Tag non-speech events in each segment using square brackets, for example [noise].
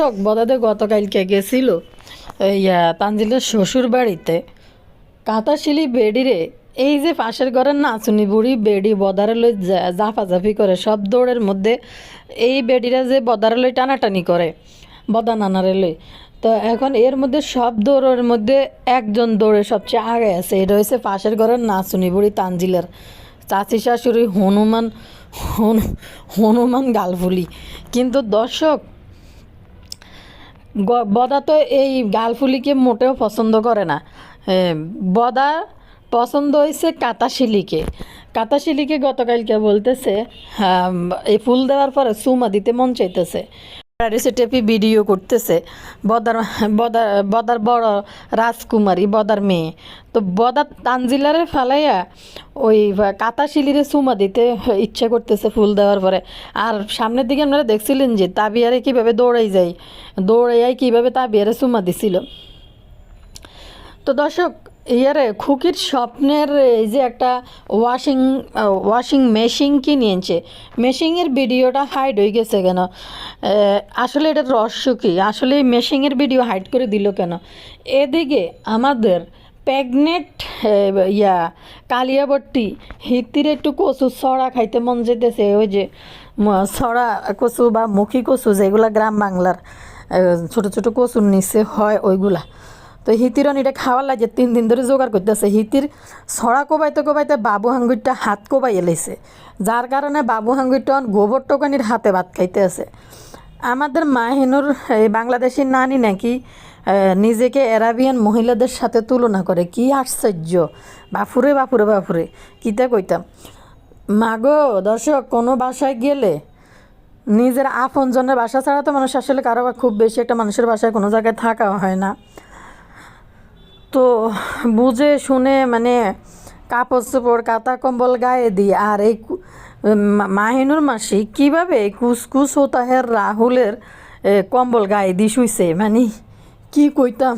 ঠক বদাতে গতকালকে গেছিল, ইয়া তানজিলের শ্বশুর বাড়িতে কাতাশিলি বেডিরে, এই যে পাশের ঘরের নাচুনি বুড়ি বেডি বদারে লই জা- জাফাজাফি করে, সব দৌড়ের মধ্যে এই বেডিরা যে বদারে লই টানাটানি করে, বদা নানারে লই। তো এখন এর মধ্যে সব দৌড়ের মধ্যে একজন দৌড়ে সবচেয়ে আগে আছে, এটা হয়েছে পাশের ঘরের নাচুনি বুড়ি তানজিলের চাচি শাশুড়ি হনুমান, হনু- হনুমান গালফুলি। কিন্তু দর্শক বদা তো এই গালফুলিকে মোটেও পছন্দ করে না। বদা পছন্দ হয়েছে কাতাশিলিকে। কাতাশিলিকে গতকালকে বলতেছে এই ফুল দেওয়ার পরে সুমা দিতে মন চাইতেছে। প্যারিসে টেপি ভিডিও করতেছে। বদার বদার বদার বড় রাজকুমারী, বদার মেয়ে। তো বদার তানজিলারে ফেলাইয়া ওই কাতাশিলিরে সুমা দিতে ইচ্ছে করতেছে ফুল দেওয়ার পরে। আর সামনের দিকে আপনারা দেখছিলেন যে তাবিয়ারে কীভাবে দৌড়াই যায়, দৌড়াইয়াই কীভাবে তাবিয়ারে সুমা দিছিল। তো দর্শক ইয়ারে খুকির স্বপ্নের, এই যে একটা ওয়াশিং ওয়াশিং মেশিন কিনিয়েছে মেশিনের ভিডিওটা হাইড হয়ে গেছে কেন? আসলে এটা রহস্য কি? আসলে মেশিনের ভিডিও হাইড করে দিল কেন? এদিকে আমাদের প্রেগনেন্ট ইয়া, কালিয়াবট্টি, হিতির একটু কচু ছড়া খাইতে মন যেতেছে ওই যে ছড়া কচু বা মুখী কচু যেগুলা গ্রাম বাংলার ছোট ছোট কচুর নিচে হয় ওইগুলা। তো হিতির এটা খাওয়ার লাগে, তিন দিন ধরে জোগাড় করতেছে। হিতির ছড়া কোবাইতে কোবাইতে বাবু হাঙ্গুরটা হাত কোবাই এলাইছে। যার কারণে বাবু হাঙ্গুরটা গোবর টোকানির হাতে ভাত খাইতে আছে আমাদের মাহিনুর এই বাংলাদেশি নানি নাকি নিজেকে অ্যারাবিয়ান মহিলাদের সাথে তুলনা করে। কি আশ্চর্য! বাফুরে বাফুরে বাফুরে কিতা কইতাম? মাগো, দর্শক, কোনো বাসায় গেলে নিজের আপনজনের বাসা ছাড়া তো মানুষ আসলে কারও খুব বেশি একটা মানুষের বাসায় কোনো জায়গায় থাকা হয় না। তো বুঝে শুনে মানে কাপড় চোপড় কাতা কম্বল গায়ে দিই আর এই মাহিনুর মাসি কীভাবে এই কুসকুস হোতাহের রাহুলের কম্বল গায়ে দিয়ে শুইছে? মানে কি কইতাম?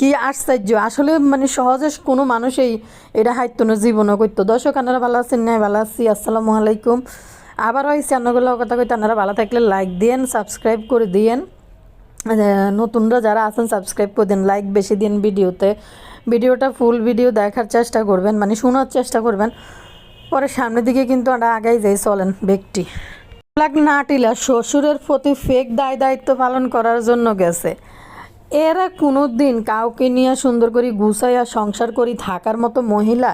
কি আশ্চর্য। আসলে মানে সহজে কোনো মানুষই এটা হাইতো না, জীবনও করতো। দর্শক, আপনারা ভালো আছেন? না ভালো আছি। আসসালামু আলাইকুম। আবার ওই চ্যানেলগুলো কথা কইতে। আপনারা ভালো থাকলে লাইক দিয়েন সাবস্ক্রাইব করে দিয়েন। নতুনরা যারা আছেন সাবস্ক্রাইব করে দিন লাইক বেশি দিন ভিডিওতে। ভিডিওটা ফুল ভিডিও দেখার চেষ্টা করবেন মানে শোনার চেষ্টা করবেন। পরে সামনের দিকে কিন্তু আমরা আগাই যাই চলেন ব্যক্তি। লাগ নাটিলা শ্বশুরের প্রতি ফেক দায় দায়িত্ব পালন করার জন্য গেছে। এরা কোনো দিন কাউকে নিয়ে সুন্দর করে গুছাইয়া সংসার করি থাকার মতো মহিলা।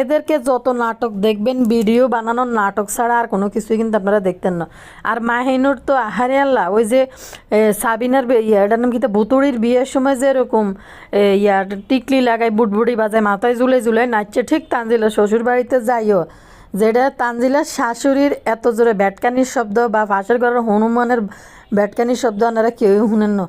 এদেরকে যত নাটক দেখবেন, ভিডিও বানানোর নাটক ছাড়া আর কোনো কিছুই কিন্তু আপনারা দেখতেন না। আর মাহিনুর তো, আহারে আল্লাহ, ওই যে সাবিনার ইয়া, এটার নাম কি তা? ভুতুড়ির বিয়ের সময় যে এরকম টিকলি লাগায়, বুটবুটি বাজায়, মাথায় ঝুলে ঝুলে নাচছে। ঠিক তানজিলা শ্বশুর বাড়িতে যাইও, যেটা তানজিলার শাশুড়ির এত জোরে ব্যাটকানির শব্দ বা ফাঁসের ঘরের হনুমানের ব্যাটকানির শব্দ আপনারা কেউই শুনেন না।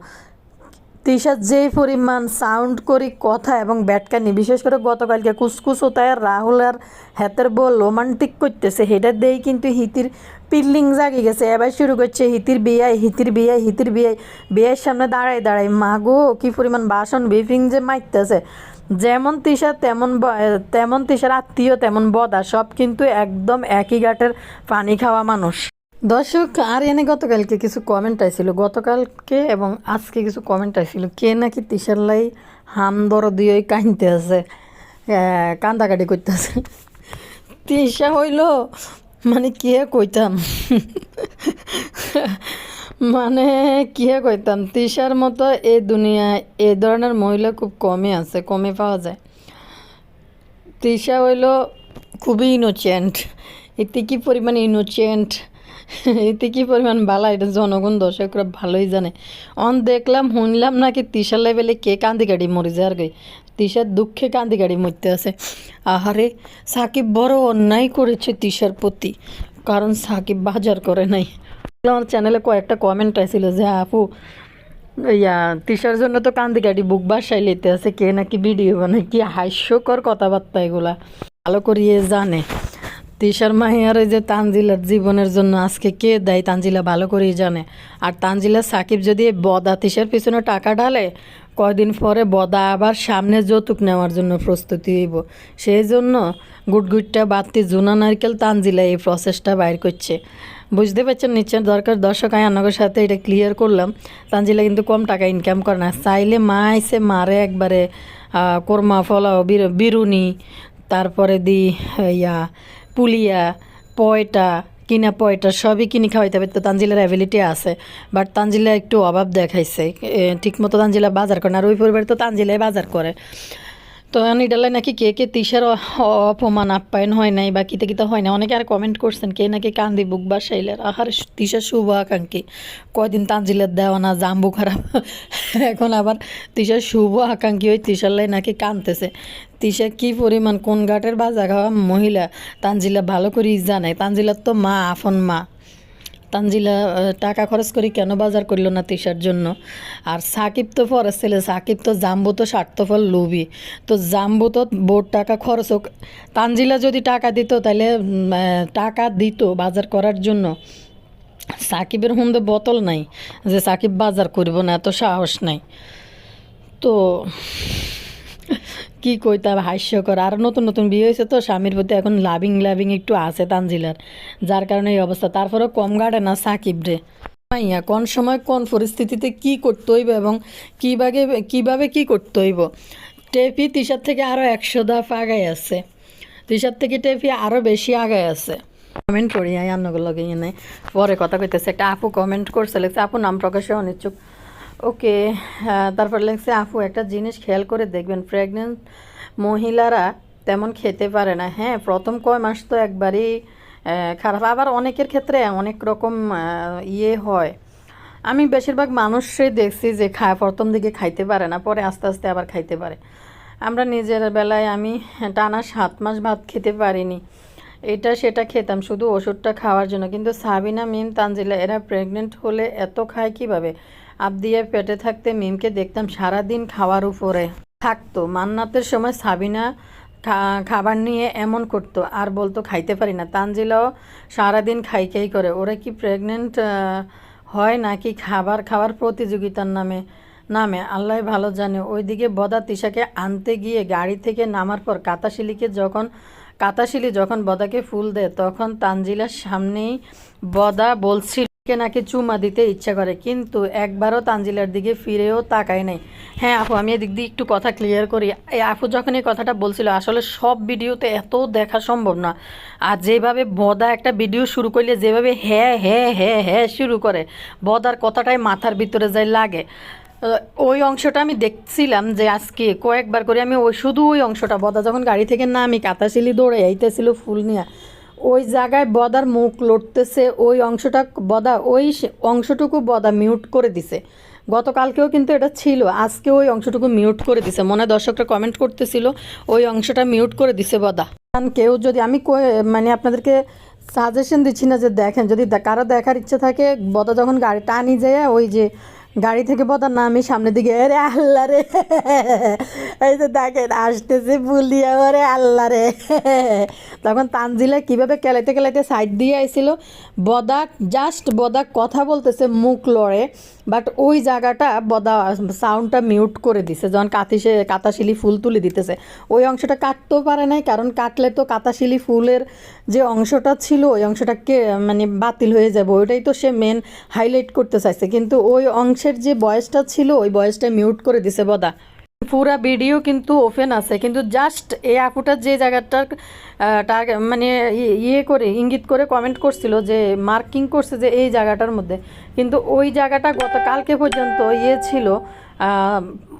তিশার যেই পরিমাণ সাউন্ড করি, কথা এবং ব্যাটকানি বিশেষ করে গতকালকে কুসকুস ও তাই রাহুল আর হাতের বল রোমান্টিক করতেছে, সেটা দিয়েই কিন্তু হিতির পিল্লিং জাগি গেছে। এবার শুরু করছে হিতির বিয়ায় হিতির বিয়ায় হিতির বিয়ায় বিয়ের সামনে দাঁড়ায় দাঁড়ায়, মাগো, কি পরিমাণ বাসন বিফিং যে মাইতেছে যেমন তিশা তেমন তেমন তিশার আত্মীয়, তেমন বদা, সব কিন্তু একদম একই ঘাটের পানি খাওয়া মানুষ। দর্শক আর এনে গতকালকে কিছু কমেন্ট আইছিল গতকালকে এবং আজকে কিছু কমেন্ট আইছিল কে নাকি তিসার লাই হাম দর দিয়ে কাহিনতে আছে? কান্দাকাটি করতেছে তিসা হইল মানে কে কইতাম? মানে কে কইতাম? তিসার মতো এই দুনিয়ায় এ ধরনের মহিলা খুব কমই আছে কমে পাওয়া যায়। তৃষা হইল খুবই ইনোচেন্ট এতে কি পরিমাণ ইনোচেন্ট [laughs] এতে কি পরিমাণ বালা? এটা জনগণ, দর্শকরা ভালোই জানে। অন দেখলাম, শুনলাম নাকি তিশার লেভেলে কে কান্দি গাড়ি মরে যায় আর তিশার দুঃখে কান্দি গাড়ি মরতে আছে। আহারে, সাকিব বড় অন্যায় করেছে তিশার প্রতি, কারণ সাকিব বাজার করে নাই। আমার চ্যানেলে কয়েকটা কমেন্ট আসছিল যে, আপু, ইয়া, তিশার জন্য তো কান্দি গাড়ি বুক বাসায় লেতে আছে, কে নাকি ভিডিও বানায়? কি হাস্যকর কথাবার্তা এগুলা? ভালো করিয়ে জানে। তিশার মাহিয়ার যে তানজিলার জীবনের জন্য আজকে কে দেয় তানজিলা ভালো করেই জানে। আর তানজিলা সাকিব যদি বদা তিশার পিছনে টাকা ঢালে, কয়দিন পরে বদা আবার সামনে যৌতুক নেওয়ার জন্য প্রস্তুতি হইব। সেই জন্য গুটগুটটা বাতি জুনা নারকেল তানজিলা এই প্রসেসটা বাইর করছে। বুঝতে পারছেন, নিশ্চয় দরকার। দর্শক আন্নগর সাথে এটা ক্লিয়ার করলাম। তানজিলা কিন্তু কম টাকা ইনকাম করে না। চাইলে মা এসে মারে একবারে কোরমা, ফলাও, বির- বিরুনি, তারপরে দি, ইয়া পুলিয়া, পয়টা, কিনা পয়টা সবই কিনে খাওয়াইতে হবে। তো তানজিলার অ্যাবিলিটি আছে বাট তানজিলা একটু অভাব দেখাইছে। ঠিকমতো তানজিলা বাজার করে না। আর ওই পরিবারে তো তানজিলাই বাজার করে। তো নিডালে নাকি কে কে তিসার অপমান আপ্যায়ন হয় নাই বা কিতে কিতে হয় না অনেকে আর কমেন্ট করছেন, কে নাকি কান্দি বুক বা শাইলের আহার তিসার শুভ আকাঙ্ক্ষী। কয়দিন তানজিলের দেওয়া না জাম্বু খারাপ। [laughs] এখন আবার তিসার শুভ আকাঙ্ক্ষী ওই তিসার নাকি কানতেছে। তিশা কি পরিমাণ, কোন ঘাটের বাজা খাওয়া মহিলা, তানজিলা ভালো করে জানে। তানজিলার তো মা আফন মা। তানজিলা টাকা খরচ করি কেন বাজার করল না তিশার জন্য? আর সাকিব তো ফরেস ছেলে, সাকিব তো জাম্বু তো স্বার্থফল লোভী। তো জাম্বু তো বোর্ড টাকা খরচ হোক, তানজিলা যদি টাকা দিত তাহলে টাকা দিত বাজার করার জন্য। সাকিবের হুন্দে বোতল নাই যে সাকিব বাজার করব না, এত সাহস নাই। তো কি কইতা হাস্যকর। আর নতুন নতুন বিয়ে হয়েছে তো, স্বামীর প্রতি এখন লাভিং লাভিং একটু আছে তানজিলার। যার কারণে এই অবস্থা। তারপরেও কম গাড়ে না সাকিব রে? মাইয়া, কোন সময় কোন পরিস্থিতিতে কি করতে হইব এবং কীভাবে কীভাবে কি করতে হইব? টেপি তিসার থেকে আরও একশো ধাপ আগায় আছে। তিসার থেকে টেপি আরও বেশি আগায় আছে। কমেন্ট করি, আই আন্নগুলো এনে। পরে কথা কইতেছে। একটা আপু কমেন্ট করছে লেগছে আপু, নাম প্রকাশে অনিচ্ছুক। ওকে তারপর লেগছে আপু, একটা জিনিস খেয়াল করে দেখবেন প্রেগনেন্ট মহিলারা তেমন খেতে পারে না। হ্যাঁ প্রথম কয় মাস তো একবারই খারাপ। আবার অনেকের ক্ষেত্রে অনেক রকম ইয়ে হয়। আমি বেশিরভাগ মানুষই দেখছি যে খা, প্রথম দিকে খাইতে পারে না, পরে আস্তে আস্তে আবার খাইতে পারে। আমরা নিজের বেলায় আমি টানা সাত মাস ভাত খেতে পারিনি। এটা সেটা খেতাম, শুধু ওষুধটা খাওয়ার জন্য। কিন্তু সাবিনা, মিম, তানজিলা, এরা প্রেগনেন্ট হলে এত খায় কীভাবে? আবদিয়া পেটে থাকতে মিমকে দেখতাম সারাদিন খাওয়ার উপরে। থাকতো, মান্নাতের সময় সাবিনা খাবার নিয়ে এমন করতো, আর বলতো খাইতে পারি না। তানজিলাও সারাদিন খাই খাই করে। ওরা কি প্রেগনেন্ট হয় নাকি খাবার খাওয়ার প্রতিযোগিতার নামে? নামে, আল্লাহ ভালো জানে। ওইদিকে বদা তিশাকে আনতে গিয়ে গাড়ি থেকে নামার পর কাতাশিলিকে যখন, কাতাশিলি যখন বদাকে ফুল দেয়, তখন তানজিলার সামনেই বদা বলছিল কে নাকি চুমা দিতে ইচ্ছা করে, কিন্তু একবারও তানজিলার দিকে ফিরেও তাকায় নাই। হ্যাঁ আপু, আমি এদিক দিয়ে একটু কথা ক্লিয়ার করি। এই আপু যখন এই কথাটা বলছিল, আসলে সব ভিডিওতে এত দেখা সম্ভব না। আর যেভাবে বদা একটা ভিডিও শুরু করলে, যেভাবে হ্যাঁ হ্যাঁ হ্যাঁ হ্যাঁ শুরু করে, বদার কথাটাই মাথার ভিতরে যায় লাগে। ওই অংশটা আমি দেখছিলাম যে আজকে কয়েকবার করে আমি ওই, শুধু ওই অংশটা, বদা যখন গাড়ি থেকে নামি কাতাশিলি দৌড়ে আইতেছিল ফুল নিয়ে ওই জায়গায় বদার মুখ লড়তেছে ওই অংশটা বদা, ওই অংশটুকু বদা মিউট করে দিছে। গতকালকেও কিন্তু এটা ছিল আজকে ওই অংশটুকু মিউট করে দিছে। মনে দর্শকরা কমেন্ট করতেছিল, ওই অংশটা মিউট করে দিছে বদা। কারণ কেউ যদি আমি মানে আপনাদেরকে সাজেশন দিচ্ছি না যে দেখেন, যদি কারও দেখার ইচ্ছে থাকে, বদা যখন গাড়ি টানি যায়, ওই যে গাড়ি থেকে পদার নামে সামনের দিকে আরে আল্লাহ রে। এই যে দেখেন, আসতেছে বুলিয়া আরে আল্লাহ রে। তখন তানজিলা কীভাবে কেলাইতে কেলাইতে সাইড দিয়ে আইছিল, বদাক জাস্ট বদাক কথা বলতেছে, মুখ লড়ে। বাট ওই জায়গাটা বদা, সাউন্ডটা মিউট করে দিছে। যখন কাতিসে কাতাশিলি ফুল তুলে দিতেছে, ওই অংশটা কাটতেও পারে নাই, কারণ কাটলে তো কাতাশিলি ফুলের যে অংশটা ছিল, ওই অংশটা কে মানে বাতিল হয়ে যাবে। ওইটাই তো সে মেন হাইলাইট করতে চাইছে। কিন্তু ওই অংশের যে বয়সটা ছিল, ওই বয়সটা মিউট করে দিছে বদা। পুরা ভিডিও কিন্তু ওপেন আছে। কিন্তু জাস্ট এই আপুটা যে জায়গাটার মানে ইয়ে করে, ইঙ্গিত করে কমেন্ট করছিল যে মার্কিং করছে যে এই জায়গাটার মধ্যে। কিন্তু ওই জায়গাটা গতকালকে পর্যন্ত ইয়ে ছিল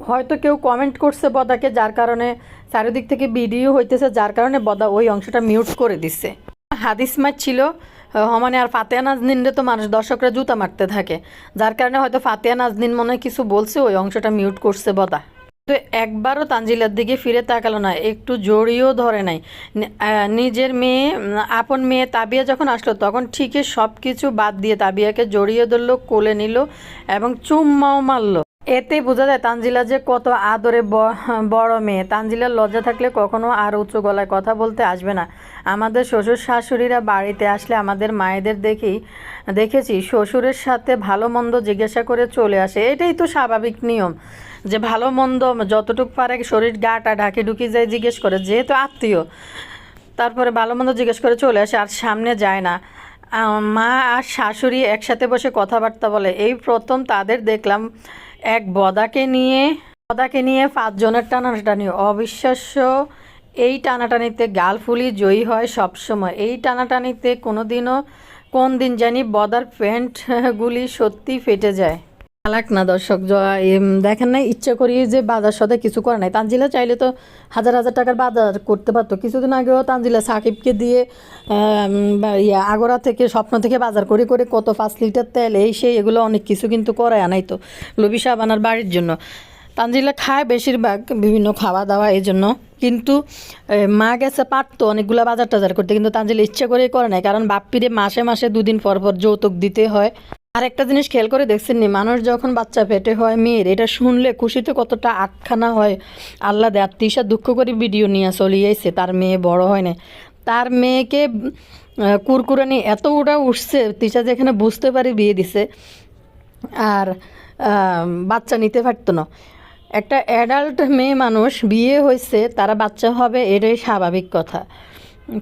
হয়তো কেউ কমেন্ট করছে বদাকে, যার কারণে চারিদিক থেকে ভিডিও হইতেছে, যার কারণে বদা ওই অংশটা মিউট করে দিছে। হাদিস ম্যাচ ছিল হমানে আর ফাতেয়া নাজনিনরে তো মানুষ, দর্শকরা জুতা মারতে থাকে। যার কারণে হয়তো ফাতেয়া নাজনিন মনে কিছু বলছে, ওই অংশটা মিউট করছে বদা। তো একবারও তানজিলার দিকে ফিরে তাকালো না, একটু জড়িয়েও ধরে নাই। নিজের মেয়ে আপন মেয়ে তাবিয়া যখন আসলো, তখন ঠিকই সব কিছু বাদ দিয়ে তাবিয়াকে জড়িয়ে ধরলো, কোলে নিল এবং চুম্মাও মারলো। এতে বোঝা যায় তানজিলা যে কত আদরে বড় মেয়ে। তানজিলার লজ্জা থাকলে কখনো আর উঁচু গলায় কথা বলতে আসবে না। আমাদের শ্বশুর শাশুড়িরা বাড়িতে আসলে আমাদের মায়েদের দেখেই, দেখেছি, শ্বশুরের সাথে ভালো মন্দ জিজ্ঞাসা করে চলে আসে। এটাই তো স্বাভাবিক নিয়ম। যে ভালো মন্দ যতটুকু পারে শরীর গাটা ঢাকে ঢুকি যায় জিজ্ঞেস করে, যেহেতু আত্মীয়। তারপরে ভালো মন্দ জিজ্ঞেস করে চলে আসে, আর সামনে যায় না। মা আর শাশুড়ি একসাথে বসে কথাবার্তা বলে। এই প্রথম তাদের দেখলাম এক বদাকে নিয়ে বদাকে নিয়ে পাঁচজনের টানাটানি। অবিশ্বাস্য, এই টানাটানিতে গালফুলি জয়ী হয় সবসময়। এই টানাটানিতে কোনোদিনও কোন দিন জানি বদার প্যান্টগুলি সত্যি ফেটে যায়। চালাক না দর্শক দেখেন না ইচ্ছা করি যে বাজার সাথে কিছু করে নাই। তানজিলা চাইলে তো হাজার হাজার টাকার বাজার করতে পারতো। কিছুদিন আগেও তানজিলা সাকিবকে দিয়ে ইয়া, আগরা থেকে, স্বপ্ন থেকে বাজার করে করে কত পাঁচ লিটার তেল, এই সেই, এগুলো অনেক কিছু কিন্তু করে আনাই তো লবি সাবানার বাড়ির জন্য। তানজিলা খায় বেশিরভাগ বিভিন্ন খাওয়া দাওয়া এই জন্য। কিন্তু মা গেছে পারতো অনেকগুলো বাজার টাজার করতে, কিন্তু তানজিলা ইচ্ছা করেই করে নাই। কারণ বাপ্পিরে মাসে মাসে দুদিন পর পর যৌতুক দিতে হয়। আর একটা জিনিস খেয়াল করে দেখছেন নি, মানুষ যখন বাচ্চা পেটে হয়, মেয়ের, এটা শুনলে খুশিতে কতটা আটখানা হয়। আল্লাহ আর তিশা দুঃখ করে ভিডিও নিয়ে চলিয়েছে তার মেয়ে বড় হয় না তার মেয়েকে কুরকুরানি এত ওটা উঠছে তিশা যেখানে বুঝতে পারি বিয়ে দিছে, আর বাচ্চা নিতে পারতো না। একটা অ্যাডাল্ট মেয়ে মানুষ বিয়ে হয়েছে তারা বাচ্চা হবে, এটাই স্বাভাবিক কথা।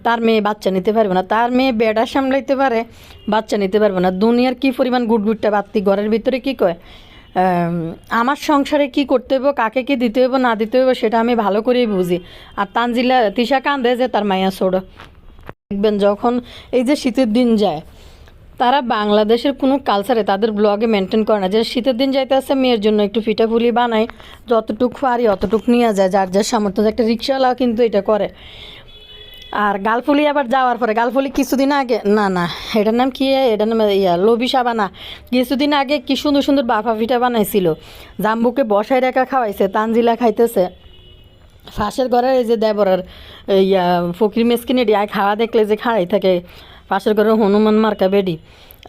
তার মেয়ে বাচ্চা নিতে পারবে না, তার মেয়ে বেড়া সামলাইতে পারে, বাচ্চা নিতে পারবে না। দুনিয়ার কি পরিমাণ গুটগুটটা বাত্তি ঘরের ভিতরে কি কয়? আমার সংসারে কি করতে হইব, কাকে কি দিতে হইব, না দিতে হইব, সেটা আমি ভালো করেই বুঝি। আর তানজিলা, তিশা কান্দে যে তার মায়া ছোড়ো। দেখবেন যখন এই যে শীতের দিন যায়, তারা বাংলাদেশের কোনো কালচারে তাদের ব্লগে মেনটেন করে না, যে শীতের দিন যাইতে আসছে মেয়ের জন্য একটু পিঠাপুলি বানায়, যতটুকু পারি অতটুকু নিয়ে যায়, যার যার সামর্থ্য একটা রিক্সাওয়ালাও কিন্তু এটা করে। আর গালফুলি আবার যাওয়ার পরে, গালফুলি কিছুদিন আগে, না না, এটার নাম কি, এটার নাম, ইয়া লবি সাবানা কিছুদিন আগে কি সুন্দর সুন্দর বাফা পিঠা বানাইছিল। জাম্বুকে বসায় রেখা খাওয়াইছে, তানজিলা খাইতেছে। ফাঁসের ঘরের এই যে দেবরার, ইয়া, ফকির মেসকিনে আয় খাওয়া দেখলে যে খাড়াই থাকে, পাশের ঘরের হনুমান মার্কা বেডি,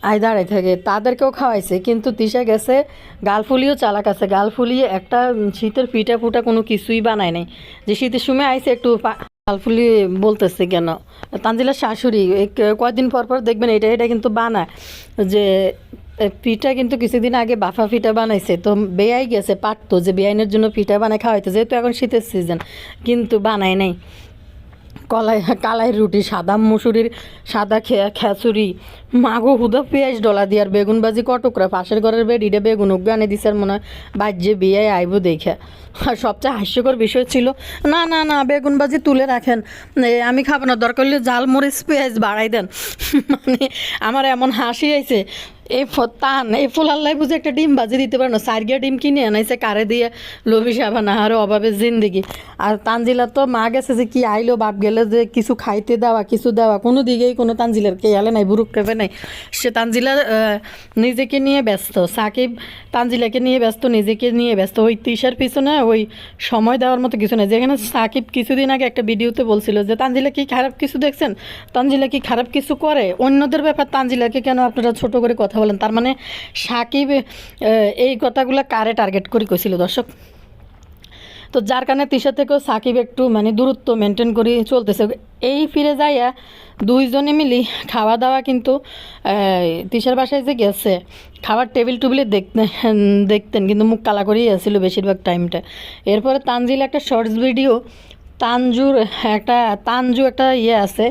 আয় দাঁড়াই থাকে, তাদেরকেও খাওয়াইছে, কিন্তু তিশা গেছে, গালফুলিও চালাক আছে, গালফুলি একটা শীতের পিঠা ফুটা কোনো কিছুই বানায় নাই। যে শীতের সময় আইসে একটু গালফুলি বলতেছে কেন? তানজিলার শাশুড়ি কয়দিন কয়েকদিন পর পর দেখবেন এটা এটা কিন্তু বানায়। যে পিঠা কিন্তু কিছুদিন আগে বাফা পিঠা বানাইছে, তো বেয়াই গেছে পারতো যে বেআইনের জন্য পিঠা বানায় খাওয়াইতে, যেহেতু এখন শীতের সিজন কিন্তু বানায় নাই। কলাই, কালাই রুটি, সাদা মুসুরির সাদা খেচুরি মাগো হুদা পেঁয়াজ ডলা দিয়ার বেগুন বাজি কটকরা পাশের ঘরের বেডিটা বেগুন গানে দিছে মনে হয় বাজ্যে বিয়ে আইব দেখে। আর সবচেয়ে হাস্যকর বিষয় ছিল, না না না বেগুন বাজি তুলে রাখেন। আমি খাব না, দরকার হলে জাল মরিচ পেঁয়াজ বাড়াই দেন। মানে আমার এমন হাসি আইছে এই তান এই ফুল আল্লাহ বুঝে একটা ডিম বাজি দিতে পারে না, সারগিয়া ডিম কিনে আনাইছে কারে দিয়ে লোভি সাবানা আর অভাবে জিন্দিগি। আর তানজিলার তো মা গেছে যে কি আইলো, বাপ গেলে যে কিছু খাইতে দেওয়া, কিছু দেওয়া, কোনো দিকেই কোনো তানজিলার খেয়ালে নাই, বুরুক কেবে নাই। সে তানজিলা নিজেকে নিয়ে ব্যস্ত। সাকিব তানজিলাকে নিয়ে ব্যস্ত, নিজেকে নিয়ে ব্যস্ত। ওই তিশার পিছনে ওই সময় দেওয়ার মতো কিছু নেই। যেখানে সাকিব কিছুদিন আগে একটা ভিডিওতে বলছিল যে, তানজিলা কি খারাপ কিছু দেখছেন? তানজিলা কি খারাপ কিছু করে? অন্যদের ব্যাপার তানজিলাকে কেন আপনারা ছোট করে কথা বলেন? তার মানে সাকিব এই কথাগুলো কারে টার্গেট করে কইছিল, দর্শক? তো যার কারণে তিশা থেকেও সাকিব একটু মানে দূরত্ব মেনটেন করে চলতেছে। এই ফিরে যাইয়া দুইজনে মিলি খাওয়া দাওয়া কিন্তু তিশার বাসায় যে গেছে, খাবার টেবিল টুবিলে দেখতেন দেখতেন, কিন্তু মুখ কালা করেই আসছিল বেশিরভাগ টাইমটা এরপরে তানজিল একটা শর্টস ভিডিও তানজুর একটা তানজু একটা ইয়ে আছে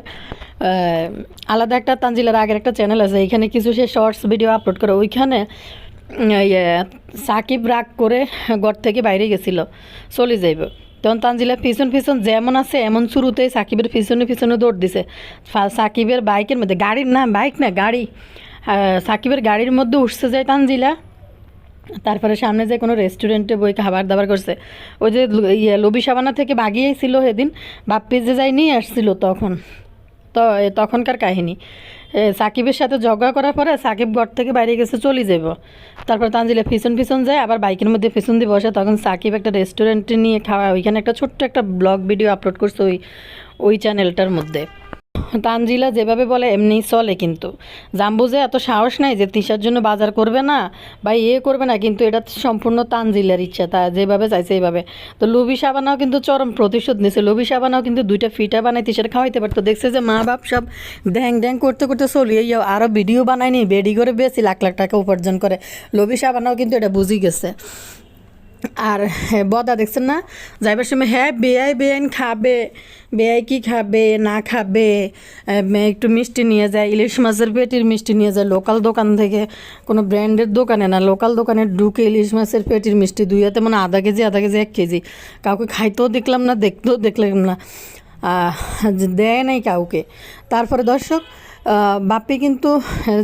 আলাদা একটা তানজিলের আগের একটা চ্যানেল আছে, এখানে কিছু সে শর্টস ভিডিও আপলোড করে, ওইখানে ইয়ে সাকিব রাগ করে ঘর থেকে বাইরে গেছিল, চলে যাইব। তখন তানজিলা পিছন পিছন যেমন আছে এমন শুরুতেই সাকিবের পিছনে পিছনে দৌড় দিছে। সাকিবের বাইকের মধ্যে, গাড়ির না, বাইক না, গাড়ি। সাকিবের গাড়ির মধ্যে উঠছে যায় তানজিলা, তারপরে সামনে যে কোনো রেস্টুরেন্টে বই খাবার দাবার করছে। ওই যে ইয়ে লবি সাবানা থেকে বাগিয়েছিল সেদিন, বাপ্পি যে যাই নিয়ে আসছিল তখন। তো তখনকার কাহিনী। সাকিবের সাথে ঝগড়া করার পরে সাকিব ঘর থেকে বাইরে গেছে, চলে যাব তারপর তানজিলা পিছন ফিসন যায়, আবার বাইকের মধ্যে পিছন দিয়ে বসে। তখন সাকিব একটা রেস্টুরেন্টে নিয়ে খাওয়া, ওইখানে একটা ছোট্ট একটা ব্লগ ভিডিও আপলোড করছে ওই ওই চ্যানেলটার মধ্যে। তানজিলা যেভাবে বলে এমনিই চলে কিন্তু। জাম্বু যে এত সাহস নাই যে তিশার জন্য বাজার করবে না বা ইয়ে করবে না, কিন্তু এটা সম্পূর্ণ তানজিলার ইচ্ছা, তা যেভাবে চাইছে এইভাবে। তো লুবি সাবানাও কিন্তু চরম প্রতিশোধ নিছে। লুবি সাবানাও কিন্তু দুইটা ফিটা বানাই তিশার খাওয়াইতে পারতো। দেখছে যে মা বাপ সব ড্যাং ড্যাং করতে করতে চলিয়ে যাও আরও ভিডিও বানায়নি বেডি করে বেশি লাখ লাখ টাকা উপার্জন করে। লবি সাবানাও কিন্তু এটা বুঝি গেছে। আর হ্যাঁ, বদা দেখছেন না? যাইবার সময় হ্যাঁ বেআই বেআইন খাবে বেআই কি খাবে না খাবে একটু মিষ্টি নিয়ে যায় ইলিশ মাছের পেটির মিষ্টি নিয়ে যায় লোকাল দোকান থেকে কোনো ব্র্যান্ডের দোকানে না লোকাল দোকানে ঢুকে ইলিশ মাছের পেটির মিষ্টি দুই হাতে মানে আধা কেজি আধা কেজি এক কেজি। কাউকে খাইতেও দেখলাম না দেখতেও দেখলাম না। দেয় নাই কাউকে। তারপরে দর্শক বাপ্পি কিন্তু,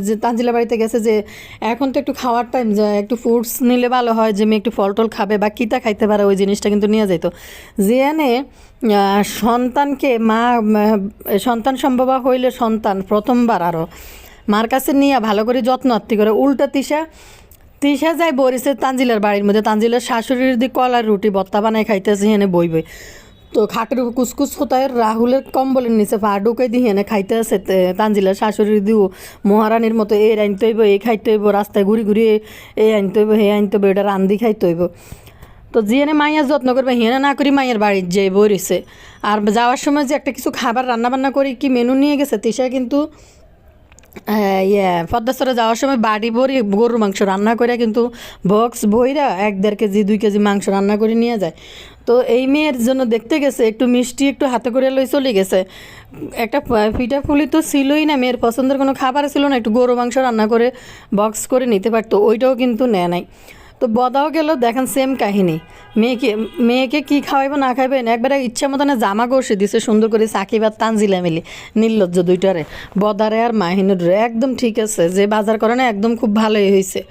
যে তাঞ্জিলা বাড়িতে গেছে যে এখন তো একটু খাওয়ার টাইম যে একটু ফ্রুটস নিলে ভালো হয়, যে মেয়ে একটু ফল টল খাবে বা কিতা খাইতে পারে, ওই জিনিসটা কিন্তু নিয়ে যেত যে এনে সন্তানকে মা সন্তান সম্ভব হইলে সন্তান প্রথমবার আরও মার কাছে নিয়ে ভালো করে যত্ন আত্মি করে, উল্টা তিসা তিসা যায় বরিসে তাঞ্জিলার বাড়ির মধ্যে তাঞ্জিলার শাশুড়ির দিকে কলার রুটি, বত্তা বানায় খাইতেছে, এনে বই বই। তো খাটের কুসকুস হতায় রাহুলের কম্বলের নিচে পা ঢুকে দিয়ে এনে খাইতে আছে তানজিলার শাশুড়ি দিও, মহারানীর মতো, এই আনতে হইব, এই খাইতে হইব, রাস্তায় ঘুরি ঘুরি, এই আনতে হইব হে আনতে হইব, এটা রান্দি খাইতে হইব। তো জিয়ানে মাইয়ার যত্ন করবে হিয়ানে না করি মায়ের বাড়ির যে বরিছে আর যাওয়ার সময় যে একটা কিছু খাবার রান্না বান্না করি, কি মেনু নিয়ে গেছে, তিশা কিন্তু ইয়ে পদ্মাস্তরে যাওয়ার সময় বাড়ি ভরি গরুর মাংস রান্না করে কিন্তু বক্স বইরা এক দেড় কেজি, দুই কেজি মাংস রান্না করে নিয়ে যায়। তো এই মেয়ের জন্য দেখতে গেছে, একটু মিষ্টি একটু হাতে করে লই চলে গেছে। একটা পিঠা ফুলি তো ছিলই না, মেয়ের পছন্দের কোনো খাবার ছিল না, একটু গরু মাংস রান্না করে বক্স করে নিতে পারতো, ওইটাও কিন্তু নেয় নাই। তো বদাও গেল, দেখেন সেম কাহিনী। মেয়েকে মেয়েকে কি খাওয়াইবো, না খাইবেন একবারে ইচ্ছা মতনে জামা কষে দিছে, সুন্দর করে সাকিব আর তানজিলা মিলি নির্লজ্জ দুইটারে। বদারে আর মাহিনুর একদম ঠিক আছে, যে বাজার করে না, একদম খুব ভালোই হয়েছে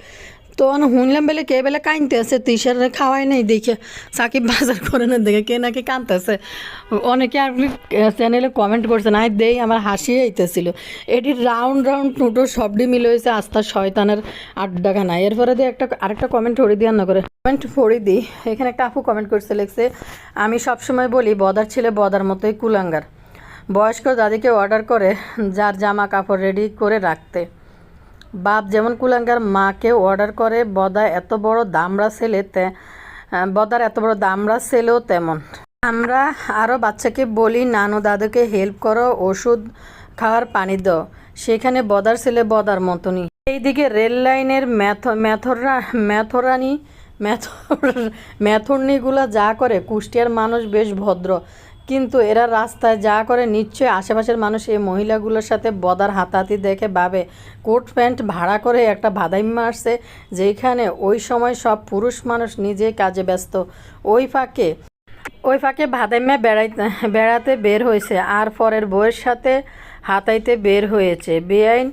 তো শুনলাম বেলে কে বেলে কাঁদতে আছে তিসার খাওয়াই নাই দেখে। সাকিব বাজার করে না দেখে কে নাকি কাঁদতেছে। অনেকে আর চ্যানেলে কমেন্ট করছে না দেই, আমার হাসি আইতেছিল। এটি রাউন্ড রাউন্ড টুটো সবটি মিলে হয়েছে আস্থার শয়তানের আড্ডাখানা। এরপরে দিয়ে একটা, আরেকটা কমেন্ট ফড়ি দিয়ে না করে। কমেন্ট ফড়ি দিই। এখানে একটা আপু কমেন্ট করছে, লিখছে, আমি সবসময় বলি, বদার ছেলে বদার মতোই কুলাঙ্গার। বয়স্ক দাদিকে অর্ডার করে, যার জামা কাপড় রেডি করে রাখতে। বাপ যেমন কুলাঙ্গার মাকে অর্ডার করে বদা এত বড় দামড়া ছেলে বদার এত বড় দামড়া ছেলেও তেমন। আমরা আরও বাচ্চাকে বলি, নানু দাদুকে হেল্প করো, ওষুধ খাওয়ার পানি দাও। সেখানে বদার ছেলে বদার মতনই। এইদিকে রেল লাইনের ম্যাথ ম্যাথরা ম্যাথরানি, ম্যাথর ম্যাথরনিগুলো যা করে, কুষ্টিয়ার মানুষ বেশ ভদ্র। কিন্তু এরা রাস্তায় যা করে নিশ্চয়ই আশেপাশের মানুষ এই মহিলাগুলোর সাথে বদার হাতাহাতি দেখে ভাবে, কোট প্যান্ট ভাড়া করে একটা ভাদাইম্মা আসছে যেখানে ওই সময় সব পুরুষ মানুষ নিজে কাজে ব্যস্ত। ওই ফাঁকে ওই ফাঁকে ভাদাইম্মা বেড়াইতে, বেড়াতে বের হয়েছে আর পরের বইয়ের সাথে হাতাইতে বের হয়েছে। বেআইন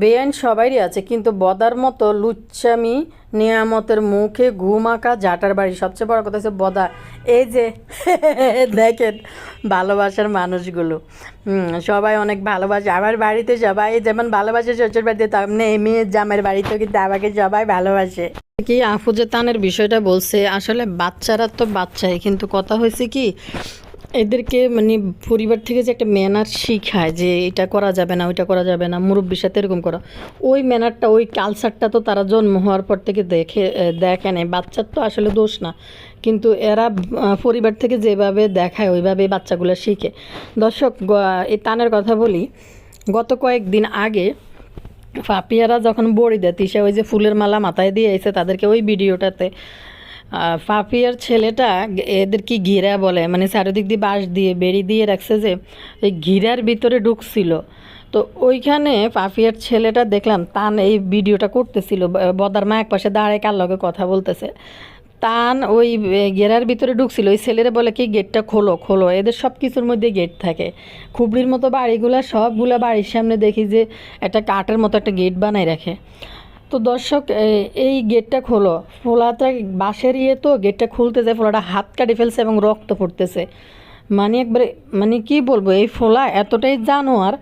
বেআইন সবারই আছে, কিন্তু বদার মতো লুচ্চামি নিয়ামতের মুখে ঘুম আঁকা জাটার বাড়ি। সবচেয়ে বড় কথা হচ্ছে বদা। এই যে, দেখেন ভালোবাসার মানুষগুলো। সবাই অনেক ভালোবাসে। আমার বাড়িতে সবাই যেমন ভালোবাসে শ্বশুর বাড়িতে, তেমনি মেয়ের জামের বাড়িতেও কিন্তু আমাকে সবাই ভালোবাসে। কি আফুজে তানের বিষয়টা বলছে, আসলে বাচ্চারা তো বাচ্চাই, কিন্তু কথা হয়েছে কি এদেরকে মানে পরিবার থেকে যে একটা ম্যানার শিখায় যে এটা করা যাবে না, ওইটা করা যাবে না, মুরব্বীর সাথে এরকম করা। ওই ম্যানারটা, ওই কালচারটা তো তারা জন্ম হওয়ার পর থেকে দেখে দেখে নেয় বাচ্চার তো আসলে দোষ না। কিন্তু এরা পরিবার থেকে যেভাবে দেখায় ওইভাবে বাচ্চাগুলো শিখে। দর্শক এই তানের কথা বলি, গত কয়েকদিন আগে পাপিয়ারা যখন বড়ি দেয় তিসা ওই যে ফুলের মালা মাথায় দিয়ে এসে তাদেরকে ওই ভিডিওটাতে পাপিয়ার ছেলেটা এদের কি ঘিরা বলে মানে চারিদিক দিয়ে বাঁশ দিয়ে, বেড়ি দিয়ে রাখছে যে এই ঘিরার ভিতরে ঢুকছিল। তো ওইখানে পাপিয়ার ছেলেটা দেখলাম, তান এই ভিডিওটা করতেছিল বদার মা এক পাশে দাঁড়ায় কার লগে কথা বলতেছে। তান ওই গেরার ভিতরে ঢুকছিল, ওই ছেলেরা বলে কি, গেটটা খোলো খোলো, এদের সব কিছুর মধ্যে গেট থাকে। খুবড়ির মতো বাড়িগুলা, সবগুলা বাড়ির সামনে দেখি যে একটা কাঠের মতো একটা গেট বানাই রাখে। তো দর্শক এই গেটটা খোলো। ফোলাটা বাঁশের ইয়ে তো, গেটটা খুলতে যায়, ফোলাটা হাত কাটে ফেলছে এবং রক্ত পড়তেছে। মানে একবারে মানে কি বলব, এই ফোলা এতটাই জানোয়ার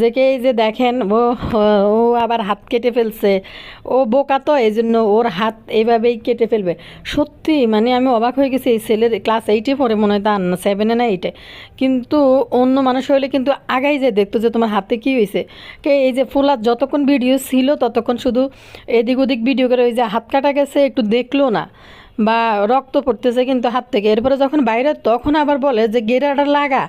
যে কে এই যে দেখেন, ও ও আবার হাত কেটে ফেলছে, ও বোকা তো এই জন্য ওর হাত এইভাবেই কেটে ফেলবে। সত্যি মানে আমি অবাক হয়ে গেছি, এই ছেলের ক্লাস এইটে পড়ে মনে হয় তার সেভেনে না এইটে কিন্তু অন্য মানুষ হলে কিন্তু আগাই যে দেখতো যে তোমার হাতে কি হয়েছে কে এই যে ফুলার যতক্ষণ ভিডিও ছিল, ততক্ষণ শুধু এদিক ওদিক ভিডিও করে ওই যে হাত কাটা গেছে, একটু দেখল না। বা রক্ত পড়তেছে কিন্তু হাত থেকে। এরপরে যখন বাইরে, তখন আবার বলে যে, গেরাটা লাগা,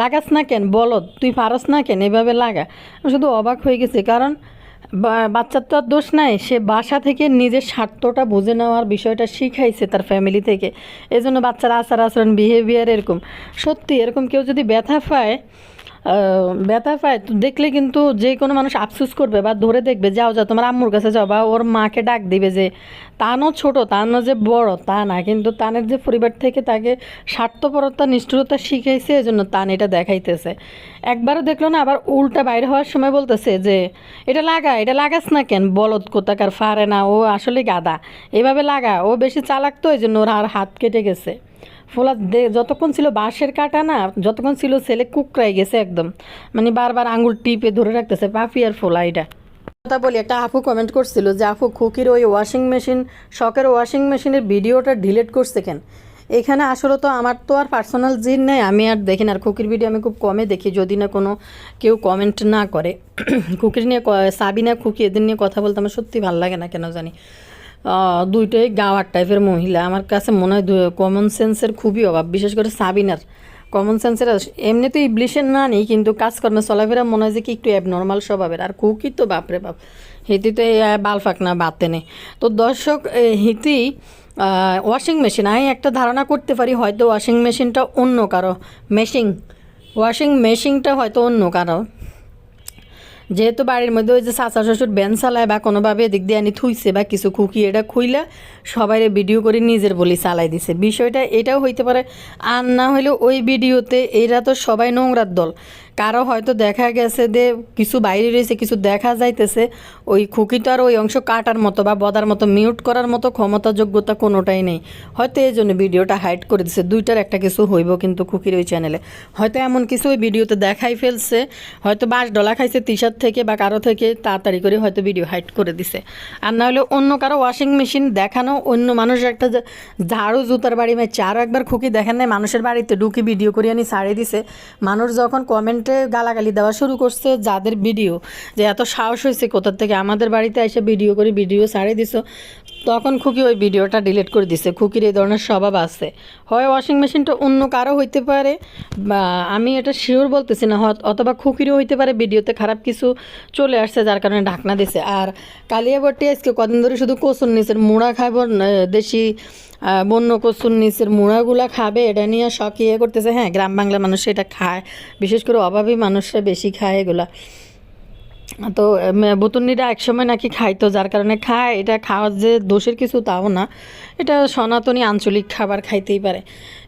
লাগাস না কেন? বলো, তুই পারস না কেন? এভাবে লাগা। আমি শুধু অবাক হয়ে গেছি, কারণ বাচ্চার তো আর দোষ নাই। সে বাসা থেকে নিজের স্বার্থটা বুঝে নেওয়ার বিষয়টা শিখাইছে তার ফ্যামিলি থেকে। এই জন্য বাচ্চার আচার আচরণ বিহেভিয়ার এরকম। সত্যি, এরকম কেউ যদি ব্যথা পায় ব্যথা পায়, তো দেখলে কিন্তু যে কোনো মানুষ আফসুস করবে বা ধরে দেখবে, যাও যাও, তোমার আম্মুর কাছে যাও বা ওর মাকে ডাক দিবে যে, তানও ছোট, তানও যে বড়, তা না। কিন্তু তানের যে পরিবার থেকে তাকে স্বার্থপরতা, নিষ্ঠুরতা শিখাইছে এই জন্য তান এটা দেখাইতেছে। একবারও দেখল না, আবার উল্টা বাইরে হওয়ার সময় বলতেছে যে, এটা লাগা, এটা লাগাস না কেন? বলদ কোথাকার, ফারে না, ও আসলে গাদা এভাবে লাগা, ও বেশি চালাক তো এই জন্য ওর আর হাত কেটে গেছে। ফোলা যতক্ষণ ছিল বাঁশের কাটা না, যতক্ষণ ছিল ছেলে কুকরাই গেছে একদম। মানে বারবার আঙুল টিপে ধরে রাখতেছে, পাপি আর ফোলা এটা। কথা বলি, একটা আপু কমেন্ট করছিল যে, আপু, খুকির ওই ওয়াশিং মেশিন শখের ওয়াশিং মেশিনের ভিডিওটা ডিলিট করছে কেন? এখানে আসলে তো আমার তো আর পার্সোনাল জিন নেই, আমি আর দেখি না। আর খুকির ভিডিও আমি খুব কমে দেখি, যদি না কোনো কেউ কমেন্ট না করে। [clears throat] খুকির নিয়ে সাবিনা খুকি এদের নিয়ে কথা বলতে আমার সত্যি ভালো লাগে না, কেন জানি। দুইটাই গাওয়ার টাইপের মহিলা। আমার কাছে মনে হয় কমন সেন্সের খুবই অভাব, বিশেষ করে সাবিনার। কমন সেন্সের এমনি তো ইবলিশের না নেই, কিন্তু কাজকর্মে চলাফেরা মনে হয় যে কি একটু অ্যাবনর্মাল স্বভাবের। আর কুকি তো বাপরে বাপ, হিতি তো বাল ফাঁক না বাতে নেই তো দর্শক হিতি ওয়াশিং মেশিন আমি একটা ধারণা করতে পারি, হয়তো ওয়াশিং মেশিনটা অন্য কারও। মেশিন ওয়াশিং মেশিনটা হয়তো অন্য কারও। যেহেতু বাড়ির মধ্যে ওই যে চাচা শ্বশুর ব্যান চালায় বা কোনোভাবে এদিক দিয়ে আনি থুইছে বা কিছু খুকি এটা খুইলা সবাই ভিডিও করে নিজের বলি চালাই দিছে। বিষয়টা এটাও হইতে পারে আর না হলে ওই ভিডিওতে এরা তো সবাই নোংরার দল। কারও হয়তো দেখা গেছে যে কিছু বাইরে রয়েছে, কিছু দেখা যাইতেছে, ওই খুকিটার ওই অংশ কাটার মতো বা বদার মতো, মিউট করার মতো ক্ষমতা যোগ্যতা কোনোটাই নেই। হয়তো এই জন্য ভিডিওটা হাইড করে দিছে, দুইটার একটা কিছু হইব কিন্তু খুকির ওই চ্যানেলে হয়তো এমন কিছু ওই ভিডিওতে দেখাই ফেলছে, হয়তো বাস ডলা খাইছে টিশার্ট থেকে বা কারও থেকে, তাড়াতাড়ি করে হয়তো ভিডিও হাইড করে দিছে। আর না হলে অন্য কারও ওয়াশিং মেশিন দেখানো, অন্য মানুষের একটা ঝাড়ু জুতার বাড়ি মেয়ে চারও একবার খুকি দেখেন নাই, মানুষের বাড়িতে ঢুকি ভিডিও করে আনি ছাড়িয়ে দিছে। মানুষ যখন কমেন্টে গালাগালি দেওয়া শুরু করছে যাদের ভিডিও, যে এত সাহস হয়েছে কোথার থেকে আমাদের বাড়িতে এসে ভিডিও করে ভিডিও ছাড়িয়ে দিছো। তখন খুকি ওই ভিডিওটা ডিলিট করে দিছে। খুকির এই ধরনের স্বভাব আছে। হয় ওয়াশিং মেশিনটা অন্য কারও হইতে পারে, বা আমি এটা শিওর বলতেছি না অথবা খুকিরও হইতে পারে, ভিডিওতে খারাপ কিছু চলে আসছে যার কারণে ঢাকনা দিছে। আর কালিয়াবটি আজকে কদিন ধরে শুধু কচুর নিচের মুড়া খাইব দেশি বন্য কচুর নিচের মুড়াগুলা খাবে, এটা নিয়ে শখ ইয়ে করতেছে। হ্যাঁ গ্রাম বাংলা মানুষ এটা খায়, বিশেষ করে অভাবী মানুষরা বেশি খায় এগুলা। তো বুতুনিরা একসময় নাকি খাইতো, যার কারণে খায়। এটা খাওয়ার যে দোষের কিছু তাও না। এটা সনাতনী আঞ্চলিক খাবার খাইতেই পারে।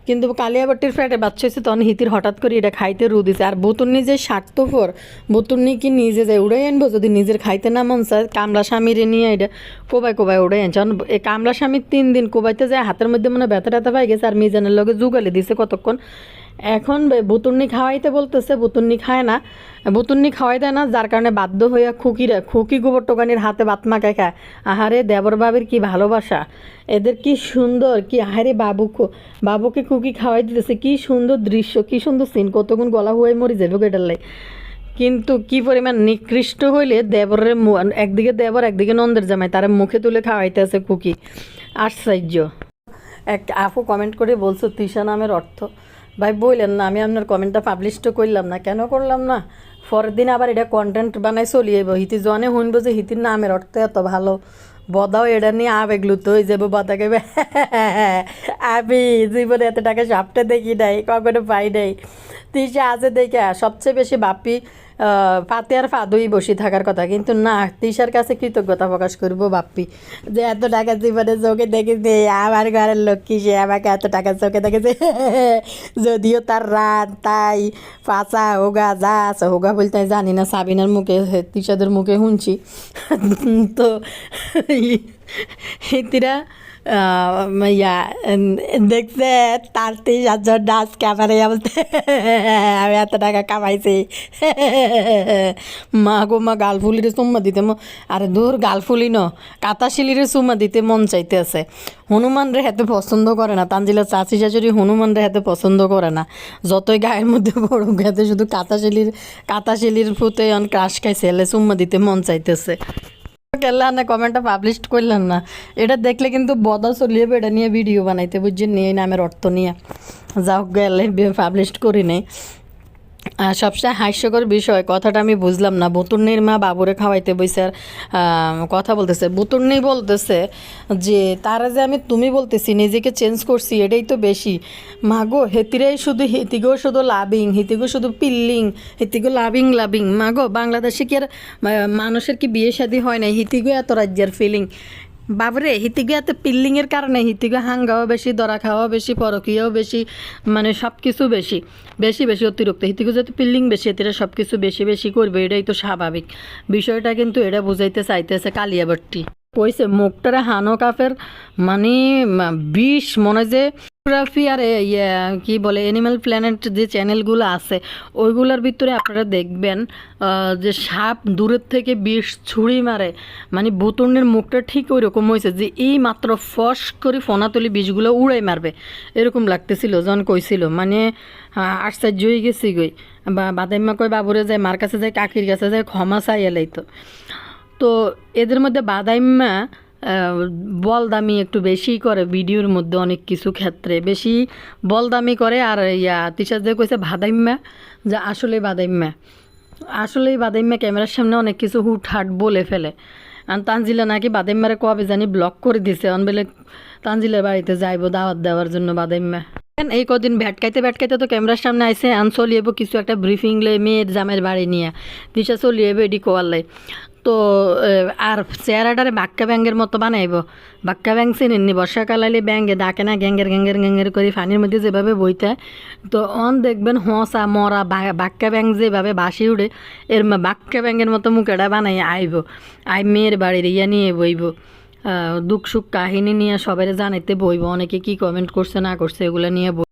কিন্তু কালিয়াবাটির ফ্ল্যাটে বাচ্চা হয়েছে, তখন হিতির হঠাৎ করে এটা খাইতে রু দিছে। আর বুতুন্নি যে স্বার্থপর, বুতুন্নি কি নিজে যে উড়াই আনব? যদি নিজের খাইতে না মন চায়, কামলা স্বামীরে নিয়ে এটা কোবাই কোবাই উড়াই আনছে। কারণ এই কামলা স্বামীর তিন দিন কোবাইতে যায়, হাতের মধ্যে মনে ব্যথা ট্যাথা পাই গেছে, আর মিজানের লগে জুগালে দিছে কতক্ষণ। এখন বে- বুতুন্নি খাওয়াইতে বলতেছে, বুতুন্নি খায় না। বুতুন্নি খাওয়াই দেয় না, যার কারণে বাধ্য হইয়া খুকিরা খুকি গোবর টোকানির হাতে বাত মাখায় খায়। আহারে, দেবর বাবির কি ভালোবাসা। এদের কি সুন্দর, কি আহারে বাবু বাবুকে খুকি খাওয়াই দিতেছে, কি সুন্দর দৃশ্য, কি সুন্দর সিন কতক্ষণ গলা হয়ে মরি যাবে এটার লাই। কিন্তু কি পরিমাণ নিকৃষ্ট হইলে দেবরের একদিকে দেবর, একদিকে নন্দের জামাই, তারা মুখে তুলে খাওয়াইতে আছে খুকি। আশ্চর্য। এক আপু কমেন্ট করে বলছো তৃষা নামের অর্থ। ভাই বললেন না, আমি আপনার কমেন্টটা পাবলিশ তো করলাম না। কেন করলাম না? পরের দিন আবার এটা কন্টেন্ট বানাই চলিয়ে হিতি জনে শুনব যে হিতির নামের অর্থ এত ভালো। বদাও এটা নিয়ে আবেগ লুত হয়ে যাব বদাকে কেবে আমি জীবনে এত টাকা সাপটা দেখি নাই, কখনো পাই নাই। তিসা আছে দেখে, সবচেয়ে বেশি বাপি পাতে আর ফাদুই বসে থাকার কথা। কিন্তু না তিসার কাছে কৃতজ্ঞতা প্রকাশ করব, বাপ্পি। যে এত টাকা জীবনে চোখে দেখেছে, আমার ঘরের লক্ষ্মী, সে আমাকে এত টাকা চোখে দেখেছে। [laughs] যদিও তার রাত, তাই পাচা হোগা, যা আছে, হোগা বলতে জানি না, সাবিনার মুখে তিসাদের মুখে শুনছি। [laughs] তো হিতিরা ইয়া দেখছে তার তিন হাজার ডান্স ক্যামেরায় বলতে আমি এত টাকা কামাইছি। মা গো, মা গালফুলিরে চুম্মা দিতে আরে দূর গালফুলি ন কাতাশিলিরে চুম্মা দিতে মন চাইতে আছে হনুমান রে হাতে পছন্দ করে না। তানজিলা চাচি চাচুরি হনুমান রে হাতে পছন্দ করে না। যতই গায়ের মধ্যে পড়ুক, হাতে শুধু কাতাশিলির কাতাশিলির ফুতে অন ক্রাশ খাইছে এলে চুম্মা দিতে মন চাইতেছে। কেলা না কমেন্টটা পাবলিশ করলেন না। এটা দেখলে কিন্তু বদল চলিয়ে এটা নিয়ে ভিডিও বানাইতে, বুঝছেন? নিয়ে নামের অর্থ নিয়ে। যা হোক গেলে পাবলিশ করি নেই। সবচেয়ে হাস্যকর বিষয়, কথাটা আমি বুঝলাম না। বুতুর্নির মা বাবুরে খাওয়াইতে বইছে আর কথা বলতেছে। বুতুর্নি বলতেছে যে, তারা যে আমি তুমি বলতেছি, নিজেকে চেঞ্জ করছি, এটাই তো বেশি। মাগো, হেতিরাই শুধু, হেতিগো শুধু লাভিং হেতিগো শুধু পিল্লিং, হেতিগো লাভিং লাভিং মাগো, বাংলাদেশে কি আর মানুষের কি বিয়ে শাদী হয় না হিতিগো এত রাজ্যের ফিলিং বাবরে হিতিগো এত পিল্লিংয়ের কারণে হিতিগো হাঙ্গাও বেশি দরা খাওয়াও বেশি, পরকীয়াও বেশি মানে সব কিছু বেশি বেশি বেশি অতিরিক্ত। হিতিগু যাতে পিল্লিং বেশি, এতে সব কিছু বেশি বেশি করবে, এটাই তো স্বাভাবিক। বিষয়টা কিন্তু এটা বুঝাইতে চাইতেছে কালিয়াবট্টি। কইছে, মুখটারে হানো কাফের। মানে বিষ মনে যে ফটোগ্রাফি আর ইয়ে কি বলে অ্যানিম্যাল প্ল্যানেট যে চ্যানেলগুলো আছে, ওইগুলোর ভিতরে আপনারা দেখবেন যে সাপ দূরের থেকে বিষ ছুরি মারে। মানে বুতুর্নের মুখটা ঠিক ওই রকম হয়েছে যে এই মাত্র ফস করে ফোনা তুলি বিষগুলো উড়াই মারবে। এরকম লাগতেছিল যখন কইছিল। মানে আশ্চর্য হয়ে গেছি গই। বা বাদাইমা কয়, বাবুরে যায় মার কাছে যায় কাকির কাছে যায় ক্ষমা চাই এলাই তো এদের মধ্যে বাদাইম্মা বলদামি একটু বেশি করে ভিডিওর মধ্যে অনেক কিছু ক্ষেত্রে। বেশি বলদামি করে আর ইয়া যে কইছে বাদাইম্মা যে আসলে বাদাইম্মা আসলেই বাদাইম্মা ক্যামেরার সামনে অনেক কিছু হুটহাট বলে ফেলে। আর তানজিলা নাকি বাদাইম্মারে কবে জানি ব্লক করে দিছে। অন বেলে তানজিলের বাড়িতে যাইবো দাওয়াত দেওয়ার জন্য বাদাইম্মা এই কদিন ভ্যাটকাইতে ভ্যাটকাইতে তো ক্যামেরার সামনে আইসে আন চলিয়েবো কিছু একটা ব্রিফিং লে মেয়ের জামের বাড়ি নিয়ে। দিশা চলিয়েবো এডি কোয়াল্লাই তো আর চেহারাটারে বাক্কা ব্যাঙ্গের মতো বানাইব। বাক্কা ব্যাং চিনেননি বর্ষাকাল আইলে ব্যাঙ্গে ডাকে না গ্যাঙ্গের গ্যাঙ্গের গ্যাঙ্গের করে পানির মধ্যে যেভাবে বইতে। তো অন দেখবেন হোঁসা, মরা বাক্কা ব্যাং যেভাবে বাসি উড়ে, এর বাক্কা ব্যাঙ্গের মতো মুখেটা বানাই আইব। আই মেয়ের বাড়ির ইয়া নিয়ে বইব। দুঃখ সুখ কাহিনী নিয়ে সবাই জানাইতে বইব, অনেকে কি কমেন্ট করছে না করছে, এগুলো নিয়ে